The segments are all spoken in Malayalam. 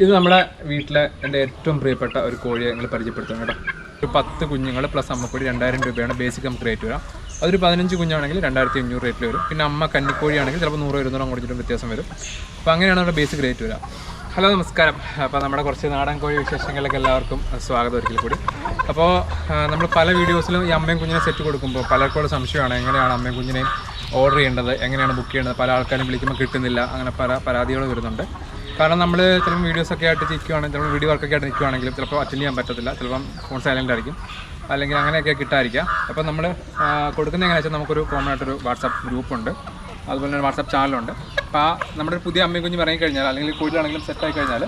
ഇത് നമ്മുടെ വീട്ടിലെ എന്റെ ഏറ്റവും പ്രിയപ്പെട്ട ഒരു കോഴിയെ ഞങ്ങൾ പരിചയപ്പെടുത്തുന്നു കേട്ടോ. ഒരു പത്ത് കുഞ്ഞുങ്ങൾ പ്ലസ് അമ്മക്കോഴി രണ്ടായിരം രൂപയാണ് ബേസിക് നമുക്ക് റേറ്റ് വരാം. അതൊരു പതിനഞ്ച് കുഞ്ഞാണെങ്കിൽ രണ്ടായിരത്തി അഞ്ഞൂറ് റേറ്റിൽ വരും. പിന്നെ അമ്മ കന്നിക്കോഴിയാണെങ്കിൽ ചിലപ്പോൾ നൂറോ ഇരുന്നൂറോ കൊടുത്തിട്ടും വ്യത്യാസം വരും. അപ്പോൾ അങ്ങനെയാണ് നമ്മുടെ ബേസിക് റേറ്റ് വരാം. ഹലോ നമസ്കാരം. അപ്പോൾ നമ്മുടെ കുറച്ച് നാടൻ കോഴി വിശേഷങ്ങളിലേക്ക് എല്ലാവർക്കും സ്വാഗതം ഒരിക്കൽ കൂടി. അപ്പോൾ നമ്മൾ പല വീഡിയോസിലും ഈ അമ്മയും കുഞ്ഞിനെ സെറ്റ് കൊടുക്കുമ്പോൾ പലർക്കും സംശയമാണ് എങ്ങനെയാണ് അമ്മയും കുഞ്ഞിനെയും ഓർഡർ ചെയ്യേണ്ടത് എങ്ങനെയാണ് ബുക്ക് ചെയ്യേണ്ടത്. പല ആൾക്കാരും വിളിക്കുമ്പോൾ കിട്ടുന്നില്ല അങ്ങനെ പല പരാതികൾ വരുന്നുണ്ട്. കാരണം നമ്മൾ ചിലപ്പോൾ വീഡിയോസൊക്കെ ആയിട്ട് നിൽക്കുവാണെങ്കിൽ ചിലപ്പോൾ വീഡിയോ വർക്കൊക്കെ ആയിട്ട് നിൽക്കുവാണെങ്കിലും ചിലപ്പോൾ അറ്റൻഡ് ചെയ്യാൻ പറ്റത്തില്ല. ചിലപ്പം ഫോൺ സൈലന്റ് ആയിരിക്കും. അല്ലെങ്കിൽ അങ്ങനെയൊക്കെ കിട്ടാതിരിക്കാം. അപ്പോൾ നമ്മൾ കൊടുക്കുന്ന എങ്ങനെയാണെന്ന് വെച്ചാൽ നമുക്കൊരു കോമൺ ആയിട്ടൊരു വാട്സാപ്പ് ഗ്രൂപ്പുണ്ട് അതുപോലെ തന്നെ വാട്സാപ്പ് ചാനലുണ്ട് അപ്പോൾ ആ നമ്മുടെ ഒരു പുതിയ അമ്മയും കുഞ്ഞും ഇറങ്ങി കഴിഞ്ഞാൽ അല്ലെങ്കിൽ കൂടുതലാണെങ്കിലും സെറ്റായി കഴിഞ്ഞാൽ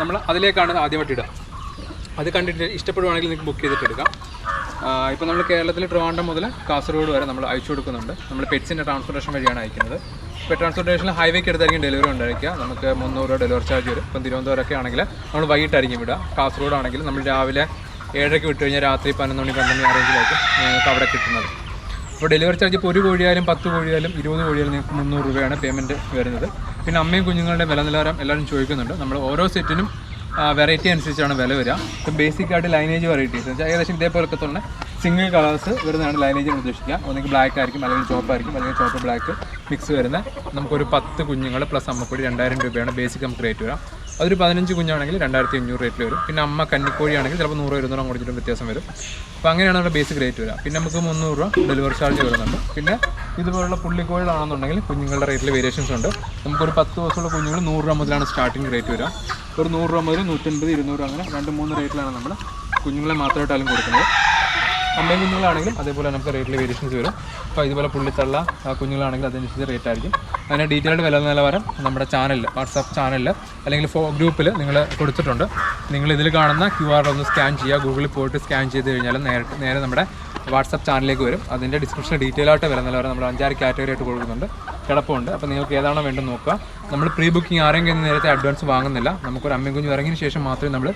നമ്മൾ അതിലേക്കാണ് ആദ്യമായിട്ട് ഇടുക. അത് കണ്ടിട്ട് ഇഷ്ടപ്പെടുവാണെങ്കിൽ നിങ്ങൾക്ക് ബുക്ക് ചെയ്തിട്ട് എടുക്കാം. ഇപ്പോൾ നമ്മൾ കേരളത്തിൽ ട്രിവാൻഡ്രം മുതൽ കാസർഗോഡ് വരെ നമ്മൾ അയച്ചു കൊടുക്കുന്നുണ്ട്. നമ്മൾ പെറ്റ്സിന്റെ ട്രാൻസ്പോർട്ടേഷൻ വഴിയാണ് അയക്കുന്നത്. ഇപ്പോൾ ട്രാൻസ്പോർട്ടേഷനിൽ ഹൈവേക്ക് എടുത്തായിരിക്കും ഡെലിവറി ഉണ്ടായിരിക്കുക നമുക്ക് മുന്നൂറ് രൂപ ഡെലിവറി ചാർജ് വരും. ഇപ്പം തിരുവനന്തപുരമൊക്കെ ആണെങ്കിൽ നമ്മൾ വൈകിട്ടായിരിക്കും വിടുക. കാസർഗോഡ് ആണെങ്കിൽ നമ്മൾ രാവിലെ ഏഴരയ്ക്ക് വിട്ട് കഴിഞ്ഞാൽ രാത്രി പതിനൊന്ന് മണി പന്ത്രണ്ട് മണി അറേഞ്ചിലായിരിക്കും നിങ്ങൾക്ക് അവിടെ കിട്ടുന്നത്. അപ്പോൾ ഡെലിവറി ചാർജ് ഇപ്പോൾ ഒരു കോഴിയായാലും പത്ത് കോഴിയായാലും ഇരുപത് കോഴിയായാലും നിങ്ങൾക്ക് മുന്നൂറ് രൂപയാണ് പേയ്മെന്റ് വരുന്നത്. പിന്നെ അമ്മയും കുഞ്ഞുങ്ങളുടെ വില നിലവാരം എല്ലാവരും ചോദിക്കുന്നുണ്ട്. നമ്മൾ ഓരോ സെറ്റിനും വെറൈറ്റി അനുസരിച്ചാണ് വില വരിക. ഇപ്പം ബേസിക് ആയിട്ട് ലൈനേജ് വെറൈറ്റീസ് ഏകദേശം ഇതേപോലൊക്കെ തന്നെ. സിംഗിൾ കളേഴ്സ് വരുന്നതാണ് ലൈനേജ് ഉദ്ദേശിക്കുക. ഒന്നെങ്കിൽ ബ്ലാക്ക് ആയിരിക്കും അല്ലെങ്കിൽ ചോപ്പ് ആയിരിക്കും അല്ലെങ്കിൽ ചോപ്പ് ബ്ലാക്ക് മിക്സ് വരുന്ന നമുക്കൊരു പത്ത് കുഞ്ഞുങ്ങൾ പ്ലസ് അമ്മക്കൊടി രണ്ടായിരം രൂപയാണ് ബേസിക് നമുക്ക് റേറ്റ് വരാം. അതൊരു പതിനഞ്ച് കുഞ്ഞാണെങ്കിൽ രണ്ടായിരത്തി അഞ്ഞൂറ് റേറ്റിൽ വരും. പിന്നെ അമ്മ കന്നിക്കോഴിയാണെങ്കിൽ ചിലപ്പോൾ നൂറ് ഇരുന്നൂറ് കൊടുത്തിട്ടും വ്യത്യാസം വരും. അപ്പോൾ അങ്ങനെയാണ് നമ്മുടെ ബേസിക് റേറ്റ് വരിക പിന്നെ നമുക്ക് മുന്നൂറ് രൂപ ഡെലിവറി ചാർജ് വരുന്നുണ്ട്. പിന്നെ ഇതുപോലുള്ള പുള്ളിക്കോഴികളാണെന്നുണ്ടെങ്കിൽ കുഞ്ഞുങ്ങളുടെ റേറ്റിൽ വേരിയേഷൻസ് ഉണ്ട്. നമുക്കൊരു പത്ത് ദിവസമുള്ള കുഞ്ഞുങ്ങൾ നൂറ് രൂപ മുതലാണ് സ്റ്റാർട്ടിംഗ് റേറ്റ് വരിക ഒരു നൂറ് രൂപ മുതൽ നൂറ്റൻപത് ഇരുന്നൂറ് അങ്ങനെ രണ്ട് മൂന്ന് റേറ്റിലാണ് നമ്മൾ കുഞ്ഞുങ്ങളെ മാത്രമായിട്ടാലും കൊടുക്കുന്നത്. അമ്മയും കുഞ്ഞുങ്ങളാണെങ്കിലും അതേപോലെ നമുക്ക് റേറ്റിൽ വേരിയേഷൻസ് വരും. അപ്പോൾ ഇതുപോലെ പുള്ളിത്തള്ള കുഞ്ഞുങ്ങളാണെങ്കിൽ അതനുസരിച്ച് റേറ്റ് ആയിരിക്കും. അതിന് ഡീറ്റെയിൽഡ് വില നിലവാരം നമ്മുടെ ചാനലിൽ വാട്സാപ്പ് ചാനലിൽ അല്ലെങ്കിൽ ഫോ ഗ്രൂപ്പിൽ നിങ്ങൾ കൊടുത്തിട്ടുണ്ട്. നിങ്ങൾ ഇതിൽ കാണുന്ന ക്യു ആർ ഒന്ന് സ്കാൻ ചെയ്യുക ഗൂഗിളിൽ പോയിട്ട് സ്കാൻ ചെയ്ത് കഴിഞ്ഞാൽ നേരിട്ട് നേരെ നമ്മുടെ വാട്സാപ്പ് ചാനലിലേക്ക് വരും. അതിന്റെ ഡിസ്ക്രിപ്ഷൻ ഡീറ്റെയിൽ ആയിട്ട് വില നിലവാരം നമ്മൾ അഞ്ചാറ് കാറ്റഗറി ആയിട്ട് കൊടുക്കുന്നുണ്ട്. കിടപ്പുണ്ട്. അപ്പോൾ നിങ്ങൾക്ക് ഏതാണോ വേണ്ടത് നോക്കുക. നമ്മൾ പ്രീ ബുക്കിംഗ് ആരെങ്കിലും നേരത്തെ അഡ്വാൻസ് വാങ്ങുന്നില്ല. നമുക്കൊരു അമ്മയും കുഞ്ഞും ഇറങ്ങിയതിന് ശേഷം മാത്രമേ നമ്മൾ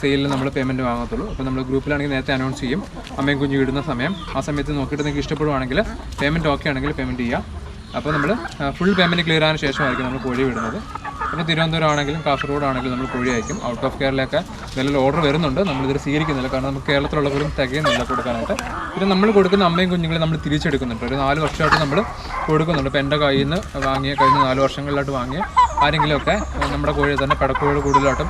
സെയിലിൽ നമ്മൾ പേയ്മെന്റ് വാങ്ങത്തുള്ളൂ. അപ്പോൾ നമ്മൾ ഗ്രൂപ്പിലാണെങ്കിൽ നേരത്തെ അനൗൺസ് ചെയ്യും. അമ്മയും കുഞ്ഞും ഇടുന്ന സമയം. ആ സമയത്ത് നോക്കിയിട്ട് നിങ്ങൾക്ക് ഇഷ്ടപ്പെടുവാണെങ്കിൽ പേയ്മെന്റ് ഓക്കെ ആണെങ്കിൽ പേയ്മെന്റ് ചെയ്യാം. അപ്പോൾ നമ്മൾ ഫുൾ പേയ്മെന്റ് ക്ലിയർ ആയതിനു ശേഷമായിരിക്കും നമ്മൾ കോഴി വിടുന്നത്. അപ്പോൾ തിരുവനന്തപുരം ആണെങ്കിലും കാസർഗോഡ് ആണെങ്കിലും നമ്മൾ കോഴി അയക്കും ഔട്ട് ഓഫ് കേരളയൊക്കെ നിലവിൽ ഓർഡർ വരുന്നുണ്ട്. നമ്മളിതിൽ സ്വീകരിക്കുന്നില്ല. കാരണം നമുക്ക് കേരളത്തിലുള്ളവരും തികയുന്നില്ല കൊടുക്കാനായിട്ട്. പിന്നെ നമ്മൾ കൊടുക്കുന്ന അമ്മയും കുഞ്ഞുങ്ങളെ നമ്മൾ തിരിച്ചെടുക്കുന്നുണ്ട്. ഒരു നാല് വർഷമായിട്ട് നമ്മൾ കൊടുക്കുന്നുണ്ട്. ഇപ്പോൾ എന്റെ കയ്യിൽ നിന്ന് വാങ്ങിയ കഴിഞ്ഞ നാല് വർഷങ്ങളിലായിട്ട് വാങ്ങിയ ആരെങ്കിലുമൊക്കെ നമ്മുടെ കോഴി തന്നെ പടക്കോഴി കൂടുതലായിട്ടും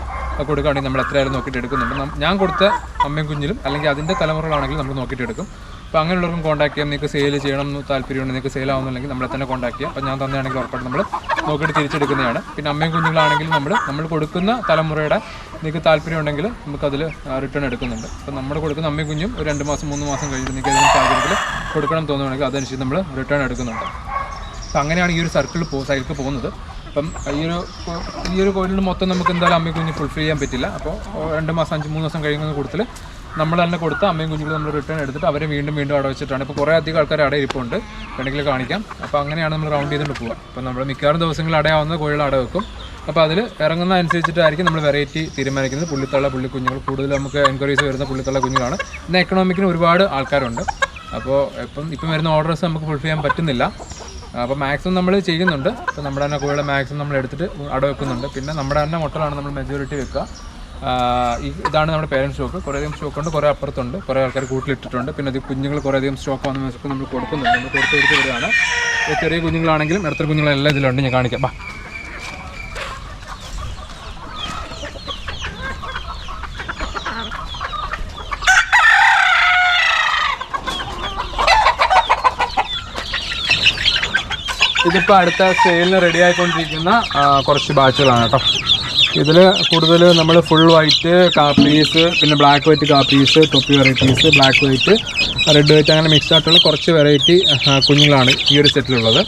കൊടുക്കുകയാണെങ്കിൽ നമ്മൾ എത്രയായാലും നോക്കിയിട്ട് എടുക്കുന്നുണ്ട്. ഞാൻ കൊടുത്ത അമ്മയും കുഞ്ഞിലും അല്ലെങ്കിൽ അതിന്റെ തലമുറകളാണെങ്കിലും നമ്മൾ നോക്കിയിട്ട് എടുക്കും. അപ്പോൾ അങ്ങനെയുള്ളവർക്കും കോൺടാക്ട് ചെയ്യാം. നിങ്ങൾക്ക് സെയിൽ ചെയ്യണം എന്ന് താല്പര്യമുണ്ട് നിങ്ങൾക്ക് സെയിൽ ആവുന്നില്ലെങ്കിൽ നമ്മളെ തന്നെ കോൺടാക്ട് ചെയ്യാം. അപ്പോൾ ഞാൻ തന്നെയാണെങ്കിൽ ഉറപ്പായിട്ട് നമ്മൾ നോക്കിയിട്ട് തിരിച്ചെടുക്കുന്നതാണ്. പിന്നെ അമ്മയും കുഞ്ഞുങ്ങളാണെങ്കിലും നമ്മൾ നമ്മൾ കൊടുക്കുന്ന തലമുറയുടെ നിങ്ങൾക്ക് താല്പര്യമുണ്ടെങ്കിൽ നമുക്കതിൽ റിട്ടേൺ എടുക്കുന്നുണ്ട്. അപ്പോൾ നമ്മൾ കൊടുക്കുന്ന അമ്മയും കുഞ്ഞും ഒരു രണ്ട് മാസം മൂന്ന് മാസം കഴിഞ്ഞിട്ട് നിങ്ങൾക്ക് ഏതെങ്കിലും സാഹചര്യത്തിൽ കൊടുക്കണം തോന്നുകയാണെങ്കിൽ അതനുസരിച്ച് നമ്മൾ റിട്ടേൺ എടുക്കുന്നുണ്ട്. അപ്പം അങ്ങനെയാണ് ഈ ഒരു സർക്കിൾ പോ സൈക്കിൾ പോകുന്നത്. അപ്പം ഈ ഒരു ഈ ഒരു കോഴിയിൽ മൊത്തം നമുക്ക് എന്തായാലും അമ്മയും കുഞ്ഞ് ഫുൾഫിൽ ചെയ്യാൻ പറ്റില്ല. അപ്പോൾ രണ്ട് മാസം അഞ്ച് മൂന്ന് മാസം കഴിയുന്ന കൂടുതൽ നമ്മൾ തന്നെ കൊടുത്ത് അമ്മയും കുഞ്ഞുങ്ങളും നമ്മൾ റിട്ടേൺ എടുത്തിട്ട് അവരെ വീണ്ടും വീണ്ടും അവിടെ വെച്ചിട്ടാണ്. ഇപ്പോൾ കുറേ അധികം ആൾക്കാർ അട ഇരിപ്പുണ്ട്. വേണമെങ്കിൽ കാണിക്കാം. അപ്പോൾ അങ്ങനെയാണ് നമ്മൾ റൗണ്ട് ചെയ്തുകൊണ്ട് പോവുക. അപ്പോൾ നമ്മൾ മിക്കവാറും ദിവസങ്ങളിൽ അടയാവുന്ന കോഴികൾ അട വെക്കും. അപ്പോൾ അതിൽ ഇറങ്ങുന്ന അനുസരിച്ചിട്ടായിരിക്കും നമ്മൾ വെറൈറ്റി തീരുമാനിക്കുന്നത്. പുള്ളിത്തള്ള പുള്ളി കുഞ്ഞുങ്ങൾ കൂടുതൽ നമുക്ക് എൻക്വയറീസ് വരുന്ന പുള്ളിത്തള്ള കുഞ്ഞുങ്ങളാണ്. ഇന്ന് എക്കണോമിക്കിന് ഒരുപാട് ആൾക്കാരുണ്ട്. അപ്പോൾ ഇപ്പം ഇപ്പം വരുന്ന ഓർഡേഴ്സ് നമുക്ക് ഫുൾഫിൽ ചെയ്യാൻ പറ്റുന്നില്ല. അപ്പോൾ മാക്സിമം നമ്മൾ ചെയ്യുന്നുണ്ട്. അപ്പോൾ നമ്മുടെ തന്നെ കോഴിയുടെ മാക്സിമം നമ്മൾ എടുത്തിട്ട് അട വെക്കുന്നുണ്ട്. പിന്നെ നമ്മുടെ തന്നെ മുട്ടലാണ് നമ്മൾ മെജോറിറ്റി വെക്കുക. ഇതാണ് നമ്മുടെ പേരന്റ് സ്റ്റോക്ക് കുറേ അധികം സ്റ്റോക്ക് ഉണ്ട് കുറേ അപ്പുറത്തുണ്ട് കുറേ ആൾക്കാർ കൂട്ടിലിട്ടിട്ടുണ്ട്. പിന്നെ അത് കുഞ്ഞുങ്ങൾ കുറേ അധികം സ്റ്റോക്ക് വന്ന വെച്ചപ്പോൾ നമ്മൾ കൊടുക്കുന്നുണ്ട്. നമ്മൾ കൊടുത്ത് കൊടുത്ത് വരികയാണ്. ചെറിയ കുഞ്ഞുങ്ങളാണെങ്കിലും ഇടത്തര കുഞ്ഞുങ്ങളെല്ലാം ഇതിലുണ്ട്. ഞാൻ കാണിക്കാം. ബാ ഇതിപ്പോൾ അടുത്ത സെയിലിന് റെഡി ആയിക്കൊണ്ടിരിക്കുന്ന കുറച്ച് ബാച്ചുകളാണ് കേട്ടോ. ഇതിൽ കൂടുതൽ നമ്മൾ ഫുൾ വൈറ്റ് കാപ്പീസ് പിന്നെ ബ്ലാക്ക് വൈറ്റ് കാപ്പീസ് തൊപ്പി varieties black white red white അങ്ങനെ മിക്സ് ആയിട്ടുള്ള കുറച്ച് വെറൈറ്റി കുഞ്ഞുങ്ങളാണ് ഈ ഒരു സെറ്റിലുള്ളത്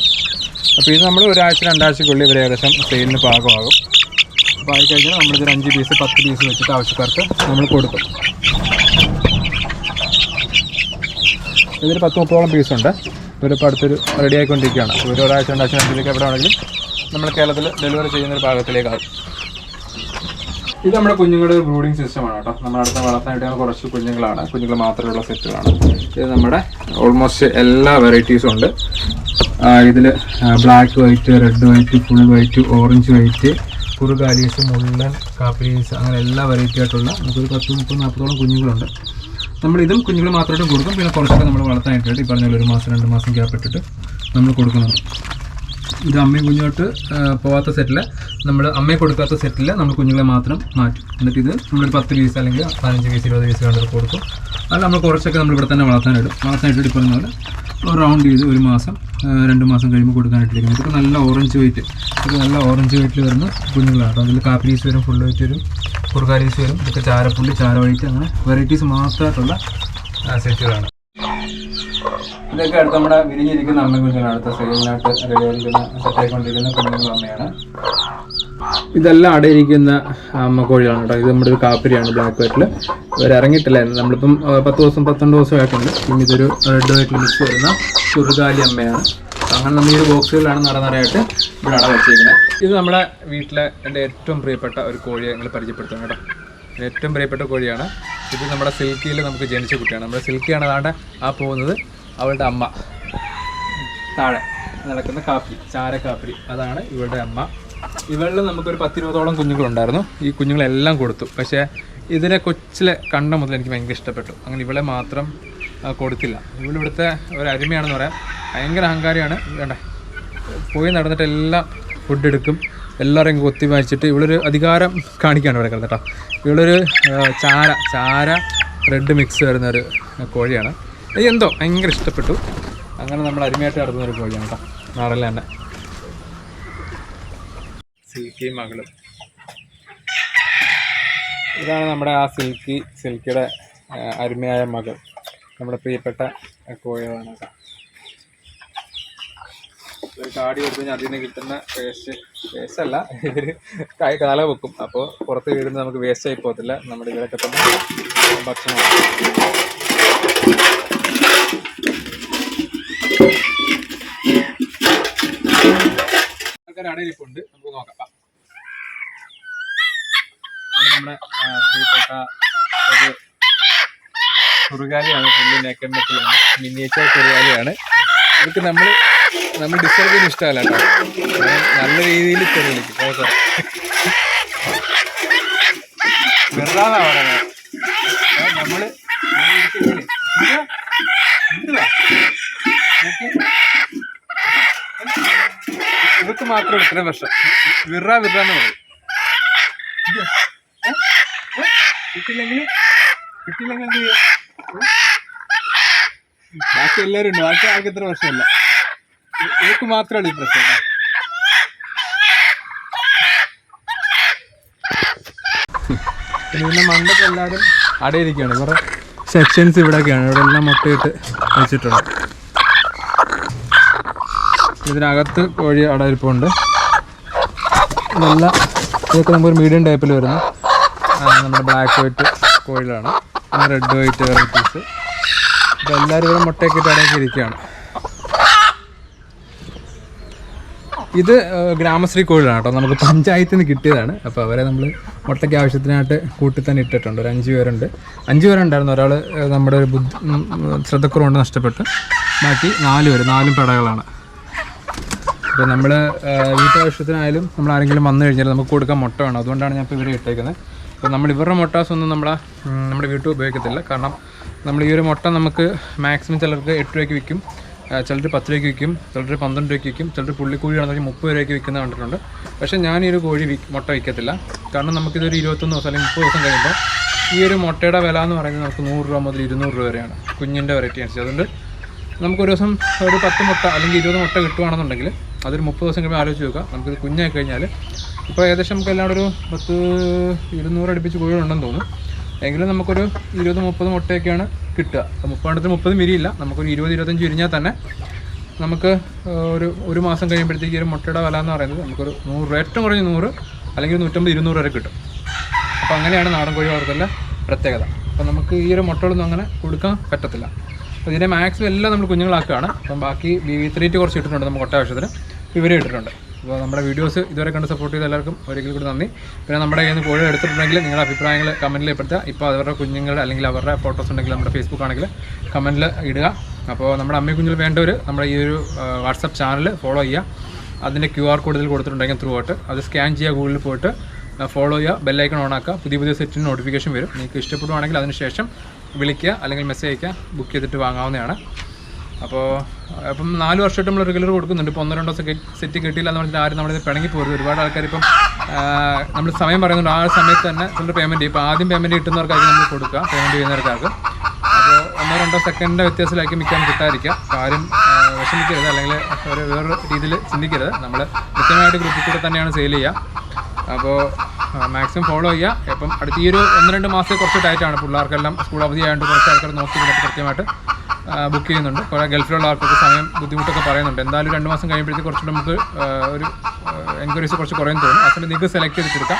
അപ്പോൾ ഇത് നമ്മൾ ഒരാഴ്ച രണ്ടാഴ്ചക്കുള്ളിൽ ഇവർ ഏകദേശം സെയിലിന് പാകമാകും. അപ്പോൾ ആയി കഴിഞ്ഞാൽ നമ്മളിതൊരു അഞ്ച് പീസ് പത്ത് പീസ് വെച്ചിട്ട് ആവശ്യക്കാർക്ക് നമ്മൾ കൊടുക്കും. ഇതിൽ പത്ത് മുപ്പതോളം പീസുണ്ട് ഇവരിപ്പോൾ അടുത്തൊരു റെഡി ആയിക്കൊണ്ടിരിക്കുകയാണ്. ഒരു ഒരാഴ്ച രണ്ടാഴ്ച രണ്ടിലേക്ക് എവിടെ ആണെങ്കിലും നമ്മൾ കേരളത്തിൽ ഡെലിവറി ചെയ്യുന്ന ഒരു ഇത് നമ്മുടെ കുഞ്ഞുങ്ങളുടെ ഒരു ബ്രൂഡിംഗ് സിസ്റ്റമാണ് കേട്ടോ. നമ്മുടെ അടുത്ത വളർത്താനായിട്ട് കുറച്ച് കുഞ്ഞുങ്ങളാണ്. കുഞ്ഞുങ്ങൾ മാത്രമുള്ള സെറ്റുകളാണ് ഇത് നമ്മുടെ ഓൾമോസ്റ്റ് എല്ലാ വെറൈറ്റീസും ഉണ്ട്. ഇതിൽ black white red white full white orange white കുറുകാലീസ് മുള്ളൻ കാപ്പിലീസ് അങ്ങനെ എല്ലാ വെറൈറ്റി ആയിട്ടുള്ള നമുക്കൊരു പത്ത് മുപ്പത് നാൽപ്പതോളം കുഞ്ഞുങ്ങളുണ്ട്. നമ്മൾ ഇതും കുഞ്ഞുങ്ങൾ മാത്രമായിട്ട് കൊടുക്കും. പിന്നെ കുറച്ചൊക്കെ നമ്മൾ വളർത്താനായിട്ട് ഈ പറഞ്ഞ ഒരു മാസം രണ്ട് മാസം ഗ്യാപ്പ് ഇട്ടിട്ട് നമ്മൾ കൊടുക്കുന്നുണ്ട്. ഇത് അമ്മയും കുഞ്ഞോട്ട് പോവാത്ത സെറ്റിൽ നമ്മൾ അമ്മയെ കൊടുക്കാത്ത സെറ്റിൽ നമ്മൾ കുഞ്ഞുങ്ങളെ മാത്രം മാറ്റും. എന്നിട്ട് ഇത് നമ്മളൊരു പത്ത് പീസ് അല്ലെങ്കിൽ പതിനഞ്ച് പീസ് ഇരുപത് പീസ് കണ്ടത് കൊടുക്കും. അത് നമ്മൾ കുറച്ചൊക്കെ നമ്മൾ ഇവിടെ തന്നെ വളർത്താനിടും. വളർത്താനായിട്ട് ഈ പറഞ്ഞ പോലെ റൗണ്ട് ചെയ്ത് ഒരു മാസം രണ്ട് മാസം കഴിയുമ്പോൾ കൊടുക്കാനായിട്ടിരിക്കുന്നത് ഇതൊക്കെ നല്ല ഓറഞ്ച് വൈറ്റ് ഇതൊക്കെ നല്ല ഓറഞ്ച് വൈറ്റിൽ വരുന്ന കുഞ്ഞുങ്ങളാണ് അതിൽ കാപ്പി ഈസ് വരും ഫുൾ വൈറ്റ് വരും കുറുക്കാലീസ് വരും ഇതൊക്കെ ചാരപ്പുള്ളി ചാര വൈറ്റ് അങ്ങനെ വെറൈറ്റീസ് മാത്രമായിട്ടുള്ള സെറ്റുകളാണ് ഇതൊക്കെ അടുത്ത് നമ്മുടെ വിരിഞ്ഞിരിക്കുന്ന അമ്മ കുഞ്ഞുങ്ങളാണ് അടുത്ത സെയിലിനായിട്ട് റെഡിയായിരിക്കുന്ന സെറ്റായിക്കൊണ്ടിരിക്കുന്ന കുഞ്ഞുങ്ങൾ അമ്മയാണ്. ഇതെല്ലാം അടയിരിക്കുന്ന അമ്മ കോഴിയാണ് കേട്ടോ. ഇത് നമ്മുടെ ഒരു കാപ്പിരിയാണ് ബ്ലാക്ക് വൈറ്റിൽ ഇവർ ഇറങ്ങിയിട്ടില്ലായിരുന്നു നമ്മളിപ്പം പത്ത് ദിവസം പന്ത്രണ്ട് ദിവസം ആയിട്ടുണ്ട്. പിന്നെ ഇതൊരു റെഡ് വൈറ്റിൽ മിക്സ് വരുന്ന ചുറുകാലി അമ്മയാണ്. അങ്ങനെ നമ്മൾ ഈ ഒരു ബോക്സുകളിലാണ് നിറനിറയായിട്ട് ഇവിടെ അട വെച്ചിരിക്കുന്നത് ഇത് നമ്മുടെ വീട്ടിലെ എന്റെ ഏറ്റവും പ്രിയപ്പെട്ട ഒരു കോഴിയെ ഞങ്ങൾ പരിചയപ്പെടുത്തുന്നു കേട്ടോ. ഏറ്റവും പ്രിയപ്പെട്ട കോഴിയാണ്. ഇത് നമ്മുടെ സിൽക്കിയിൽ നമുക്ക് ജനിച്ച കുട്ടിയാണ്. നമ്മുടെ സിൽക്കിയാണ് അതാണ്ട് ആ പോകുന്നത്. അവളുടെ അമ്മ. താഴെ നടക്കുന്ന കാപ്പി ചാര കാപ്പി. അതാണ് ഇവളുടെ അമ്മ. ഇവളിൽ നമുക്കൊരു പത്തിരുപതോളം കുഞ്ഞുങ്ങളുണ്ടായിരുന്നു. ഈ കുഞ്ഞുങ്ങളെല്ലാം കൊടുത്തു. പക്ഷേ ഇതിനെ കൊച്ചിലെ കണ്ട മുതൽ എനിക്ക് ഭയങ്കര ഇഷ്ടപ്പെട്ടു. അങ്ങനെ ഇവളെ മാത്രം കൊടുത്തില്ല. ഇവളിവിടുത്തെ ഒരു അരുമയാണെന്ന് പറയാം. ഭയങ്കര അഹങ്കാരിയാണ്. വേണ്ടേ? പോയി നടന്നിട്ട് എല്ലാം ഫുഡ് എടുക്കും. എല്ലാവരെയും കൊത്തി വായിച്ചിട്ട് ഇവളൊരു അധികാരം കാണിക്കാണ് ഇവിടെ കിടന്നിട്ടോ ഇവളൊരു ചാര ചാര റെഡ് മിക്സ് വരുന്ന ഒരു കോഴിയാണ്. എനിക്ക് എന്തോ? ഭയങ്കര ഇഷ്ടപ്പെട്ടു. അങ്ങനെ നമ്മൾ അരുമയായിട്ട് നടന്ന ഒരു കോഴിയാണ് കേട്ടോ. നാടല്ല തന്നെ സിൽക്കി മകൾ. ഇതാണ് നമ്മുടെ ആ സിൽക്കി സിൽക്കിയുടെ അരുമയായ മകൾ. നമ്മുടെ പ്രിയപ്പെട്ട കോഴികളാണ് കേട്ടോ. ഒരു കാടി കൊടുത്തു അതിൽ നിന്ന് കിട്ടുന്ന വേസ്റ്റ് വേസ്റ്റ് അല്ല കായ കാല വെക്കും. അപ്പോൾ പുറത്ത് വീടുന്ന നമുക്ക് വേസ്റ്റ് ആയി പോകത്തില്ല. നമ്മുടെ ഇവരൊക്കെ തന്നെ ഭക്ഷണം ആൾക്കാർ അടയിരിപ്പുണ്ട് നമുക്ക് നോക്കാം. നമ്മുടെ പ്രിയപ്പെട്ട ഒരു കുറുകാലിയാണ് മിനിയേച്ചർ കുറുകാലിയാണ്. ഇതൊക്കെ നമ്മൾ നമ്മൾ ഡിസ്റ്റർബ് ചെയ്യുന്ന ഇഷ്ടമല്ല കേട്ടോ. നല്ല രീതിയിൽ ചെറിയ വെറുതെ പറയുന്നത്. മാത്രം ഇത്രയും വർഷം. വിറ വിറ എന്ന് പറയും. കിട്ടില്ലെങ്കിൽ കിട്ടിയില്ലെങ്കിൽ എന്ത് ചെയ്യാം? ബാക്കി എല്ലാവരും ഉണ്ട്. ബാക്കി ആൾക്ക് ഇത്ര പ്രശ്നമില്ല ഇവർക്ക് മാത്രമാണ് ഈ പ്രശ്നം. പിന്നെ മണ്ടൊക്കെ എല്ലാവരും അടയിരിക്കുകയാണ്. കുറെ സെക്ഷൻസ് ഇവിടെയൊക്കെയാണ്. ഇവിടെ എല്ലാം മുട്ടയിട്ട് വെച്ചിട്ടുണ്ട്. ഇതിനകത്ത് കോഴി അടയിരിപ്പുണ്ട്. നല്ല ഇതൊക്കെ നമുക്കൊരു മീഡിയം ടൈപ്പിൽ വരുന്ന. നമ്മുടെ ബ്ലാക്ക് വൈറ്റ് കോഴികളാണ്. പിന്നെ റെഡ് വൈറ്റ് വെറൈറ്റീസ് അപ്പോൾ എല്ലാവരും ഇവിടെ മുട്ടയൊക്കെ ഇട്ട് അടയൊക്കെ ഇരിക്കുകയാണ്. ഇത് ഗ്രാമശ്രീ കോഴികളാണ് കേട്ടോ. നമുക്ക് പഞ്ചായത്തിൽ നിന്ന് കിട്ടിയതാണ്. അപ്പോൾ അവരെ നമ്മൾ മുട്ടയ്ക്ക് ആവശ്യത്തിനായിട്ട് കൂട്ടി തന്നെ ഇട്ടിട്ടുണ്ട്. ഒരു അഞ്ച് പേരുണ്ട്. അഞ്ച് പേരുണ്ടായിരുന്നു. ഒരാൾ നമ്മുടെ ഒരു ബുദ്ധി ശ്രദ്ധക്കുറവുണ്ട് നഷ്ടപ്പെട്ട്. ബാക്കി നാല് പേര് നാലും പെടകളാണ്. അപ്പോൾ നമ്മൾ വീട്ടാവശ്യത്തിനായാലും നമ്മൾ ആരെങ്കിലും വന്നു കഴിഞ്ഞാൽ നമുക്ക് കൊടുക്കാൻ മുട്ട വേണം അതുകൊണ്ടാണ് ഞാൻ ഇപ്പോൾ ഇവരെ ഇട്ടേക്കുന്നത്. അപ്പോൾ നമ്മൾ ഇവരുടെ മുട്ടാസൊന്നും നമ്മളെ നമ്മുടെ വീട്ടിൽ ഉപയോഗിക്കത്തില്ല. കാരണം നമ്മൾ ഈ ഒരു മുട്ട നമുക്ക് മാക്സിമം ചിലർക്ക് എട്ട് രൂപയ്ക്ക് വിൽക്കും. ചിലർ പത്ത് രൂപയ്ക്ക് വിൽക്കും. ചിലർ പന്ത്രണ്ട് രൂപയ്ക്ക് വിൽക്കും. ചിലർ പുള്ളിക്കോഴിയാണെന്ന് ആണെങ്കിൽ മുപ്പത് രൂപയ്ക്ക് വിൽക്കുന്ന കണ്ടിട്ടുണ്ട്. പക്ഷേ ഞാൻ ഈ ഒരു കോഴി വി- മുട്ട വിൽക്കത്തില്ല. കാരണം നമുക്കിതൊരു ഇരുപത്തൊന്ന് ദിവസം അല്ലെങ്കിൽ മുപ്പത് ദിവസം കഴിയുമ്പോൾ ഈ ഒരു മുട്ടയുടെ വില എന്ന് പറയുന്നത് നമുക്ക് നൂറ് രൂപ മുതൽ ഇരുന്നൂറ് രൂപ വരെയാണ് കുഞ്ഞിന്റെ വെറൈറ്റി അനുസരിച്ച്. അതുകൊണ്ട് നമുക്കൊരു ദിവസം ഒരു പത്ത് മുട്ട അല്ലെങ്കിൽ ഇരുപത് മുട്ട കിട്ടുവാണെന്നുണ്ടെങ്കിൽ അതൊരു മുപ്പത് ദിവസം കഴിയുമ്പോൾ ആലോചിച്ച് നോക്കുക. നമുക്കൊരു കുഞ്ഞായി കഴിഞ്ഞാൽ ഇപ്പോൾ ഏകദേശം നമുക്ക് എല്ലാം ഒരു പത്ത് ഇരുന്നൂറ് അടുപ്പിച്ച് കോഴികളുണ്ടെന്ന് തോന്നുന്നു. എങ്കിലും നമുക്കൊരു ഇരുപത് മുപ്പത് മുട്ടയൊക്കെയാണ് കിട്ടുക. മുപ്പതെണ്ണത്തിന് മുപ്പത് മിരിയില്ല നമുക്കൊരു ഇരുപത് ഇരുപത്തഞ്ച് ഇരിഞ്ഞാൽ തന്നെ നമുക്ക് ഒരു ഒരു മാസം കഴിയുമ്പോഴത്തേക്ക് ഒരു മുട്ടയുടെ വില എന്ന് പറയുന്നത് നമുക്കൊരു നൂറ് രൂപ ഏറ്റവും കുറഞ്ഞ് നൂറ് അല്ലെങ്കിൽ നൂറ്റമ്പത് ഇരുന്നൂറ് വരെ കിട്ടും. അപ്പോൾ അങ്ങനെയാണ് നാടൻ കോഴി വളർത്തലിന്റെ പ്രത്യേകത. അപ്പോൾ നമുക്ക് ഈ ഒരു മുട്ടകളൊന്നും അങ്ങനെ കൊടുക്കാൻ പറ്റത്തില്ല. അപ്പോൾ ഇതിന്റെ മാക്സിമം എല്ലാം നമ്മൾ കുഞ്ഞുങ്ങളാക്കുകയാണ്. അപ്പം ബാക്കി ബി വി ത്രീറ്റ് കുറച്ച് ഇട്ടിട്ടുണ്ട് നമുക്ക് ഒട്ട ആവശ്യത്തിന് ഇവരെ ഇട്ടിട്ടുണ്ട്. അപ്പോൾ നമ്മുടെ വീഡിയോസ് ഇതുവരെ കണ്ട് സപ്പോർട്ട് ചെയ്ത എല്ലാവർക്കും ഒരിക്കൽ കൂടി നന്ദി. പിന്നെ നമ്മുടെ കയ്യിൽ നിന്ന് കോഴി എടുത്തിട്ടുണ്ടെങ്കിൽ നിങ്ങളുടെ അഭിപ്രായങ്ങൾ കമന്റിൽ ഏർപ്പെടുത്തുക ഇപ്പോൾ അവരുടെ കുഞ്ഞുങ്ങളുടെ അല്ലെങ്കിൽ അവരുടെ ഫോട്ടോസ് ഉണ്ടെങ്കിൽ നമ്മുടെ ഫേസ്ബുക്ക് ആണെങ്കിൽ കമന്റിൽ ഇടുക. അപ്പോൾ നമ്മുടെ അമ്മയും കുഞ്ഞിൽ വേണ്ടവർ നമ്മുടെ ഈ ഒരു വാട്സപ്പ് ചാനൽ ഫോളോ ചെയ്യുക. അതിന്റെ ക്യു ആർ കോഡ് ഇതിൽ കൊടുത്തിട്ടുണ്ടെങ്കിൽ ത്രൂ ആയിട്ട്. അത് സ്കാൻ ചെയ്യുക ഗൂഗിളിൽ പോയിട്ട് ഫോളോ ചെയ്യുക. ബെല്ലൈക്കൺ ഓൺ ആക്കുക. പുതിയ പുതിയ സെറ്റിന് നോട്ടിഫിക്കേഷൻ വരും. നിങ്ങൾക്ക് ഇഷ്ടപ്പെടുവാണെങ്കിൽ അതിന് ശേഷം വിളിക്കുക അല്ലെങ്കിൽ മെസ്സേജ് അയക്കുക. ബുക്ക് ചെയ്തിട്ട് വാങ്ങാവുന്നതാണ്. അപ്പോൾ അപ്പം നാല് വർഷമായിട്ട് നമ്മൾ റെഗുലർ കൊടുക്കുന്നുണ്ട്. ഇപ്പോൾ ഒന്നോ രണ്ടോ സെറ്റ് സെറ്റ് കിട്ടിയില്ല എന്ന് പറഞ്ഞാൽ ആരും നമ്മളിത് പിണങ്ങി പോരുത്. ഒരുപാട് ആൾക്കാർ ഇപ്പം നമ്മൾ സമയം പറയുന്നുണ്ട്. ആ സമയത്ത് തന്നെ ചിലർ പേയ്മെന്റ് ഇപ്പോൾ ആദ്യം പേയ്മെന്റ് കിട്ടുന്നവർക്കായിരിക്കും നമ്മൾ കൊടുക്കുക. പേയ്മെന്റ് ചെയ്യുന്നവർക്കാർക്ക് അപ്പോൾ ഒന്നോ രണ്ടോ സെക്കൻഡിന്റെ വ്യത്യാസത്തിലായിരിക്കും മിക്കാൻ കിട്ടാതിരിക്കുക. അപ്പോൾ ആരും വിഷമിക്കരുത്. അല്ലെങ്കിൽ ഒരു വേറൊരു രീതിയിൽ ചിന്തിക്കരുത്. നമ്മൾ കൃത്യമായിട്ട് ഗ്രൂപ്പിൽ കൂടെ തന്നെയാണ് സെയിൽ ചെയ്യുക. അപ്പോൾ മാക്സിമം ഫോളോ ചെയ്യുക. ഇപ്പം അടുത്ത ഈ ഒരു ഒന്ന് രണ്ട് മാസത്തെ കുറച്ച് ടൈറ്റാണ് പിള്ളേർക്കെല്ലാം സ്കൂൾ അവധിയായതുകൊണ്ട് കുറച്ച് ആൾക്കാർ നോക്കി കൃത്യമായിട്ട് ബുക്ക് ചെയ്യുന്നുണ്ട്. കുറേ ഗൾഫിലുള്ള ആൾക്കൊക്കെ സമയം ബുദ്ധിമുട്ടൊക്കെ പറയുന്നുണ്ട്. എന്തായാലും രണ്ട് മാസം കഴിയുമ്പോഴത്തേക്ക് കുറച്ചുകൂടെ നമുക്ക് ഒരു എൻക്വയറീസ് കുറച്ച് കുറയും തോന്നും. സമയം നിങ്ങൾക്ക് സെലക്ട് ചെയ്തിട്ടെടുക്കാം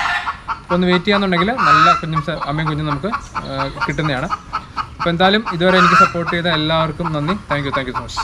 അപ്പോൾ ഒന്ന് വെയിറ്റ് ചെയ്യാന്നുണ്ടെങ്കിൽ നല്ല കുഞ്ഞും അമ്മയും കുഞ്ഞും നമുക്ക് കിട്ടുന്നതാണ്. അപ്പോൾ എന്തായാലും ഇതുവരെ എനിക്ക് സപ്പോർട്ട് ചെയ്ത എല്ലാവർക്കും നന്ദി. Thank you thank you so much